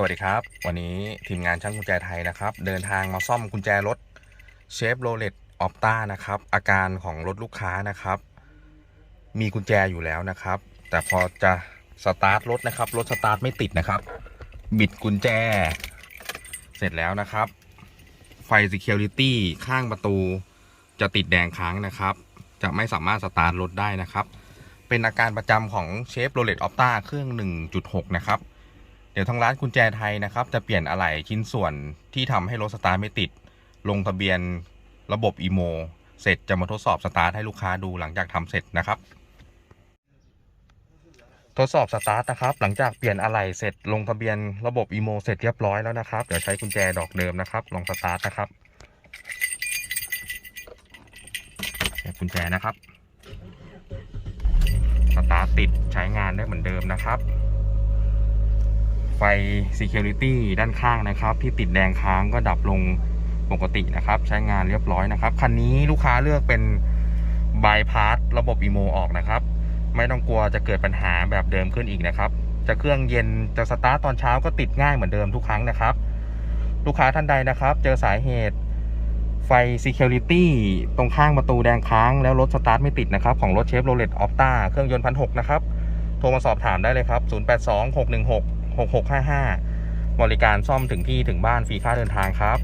สวัสดีครับ วันนี้ทีมงานช่างกุญแจไทยนะครับ เดินทางมาซ่อมกุญแจรถเชฟโรเลตออปต้านะครับ อาการของรถลูกค้านะครับ มีกุญแจอยู่แล้วนะครับ แต่พอจะสตาร์ทรถนะครับรถสตาร์ทไม่ติดนะครับ บิดกุญแจ เสร็จแล้วนะครับ ไฟ Security ข้างประตู จะติดแดงค้างนะครับ จะไม่สามารถสตาร์ทรถได้นะครับ เป็นอาการประจำของเชฟโรเลตออปต้าเครื่อง 1.6 นะครับ ดี๋ยวทางร้านกุญแจไทยนะครับ จะเปลี่ยนอะไหล่ชิ้นส่วนที่ทำให้รถสตาร์ทไม่ติด ลงทะเบียนระบบอีโมเสร็จจะมาทดสอบสตาร์ทให้ลูกค้าดูหลังจากทำเสร็จนะครับ ทดสอบสตาร์ทนะครับ หลังจากเปลี่ยนอะไหล่เสร็จลงทะเบียนระบบอีโมเสร็จเรียบร้อยแล้วนะครับ เดี๋ยวใช้กุญแจดอกเดิมนะครับ ลองสตาร์ทนะครับกุญแจนะครับ สตาร์ทติดใช้งานได้เหมือนเดิมนะครับ ไฟ Security ด้านข้างนะครับ ที่ติดแดงค้างก็ดับลงปกตินะครับ ใช้งานเรียบร้อยนะครับ คันนี้ลูกค้าเลือกเป็นบายพาสระบบอีโมออกนะครับ ไม่ต้องกลัวจะเกิดปัญหาแบบเดิมขึ้นอีกนะครับ จะเครื่องเย็นจะสตาร์ตตอนเช้าก็ติดง่ายเหมือนเดิมทุกครั้งนะครับ ลูกค้าท่านใดนะครับ เจอสาเหตุไฟ Security ตรงข้างประตูแดงค้าง แล้วรถสตาร์ทไม่ติดนะครับ ของรถเชฟโรเลตออฟต้าเครื่องยนต์พันหกนะครับ โทรมาสอบถามได้เลยครับ 082 616 6655 บริการซ่อมถึงที่ถึงบ้านฟรีค่าเดินทางครับ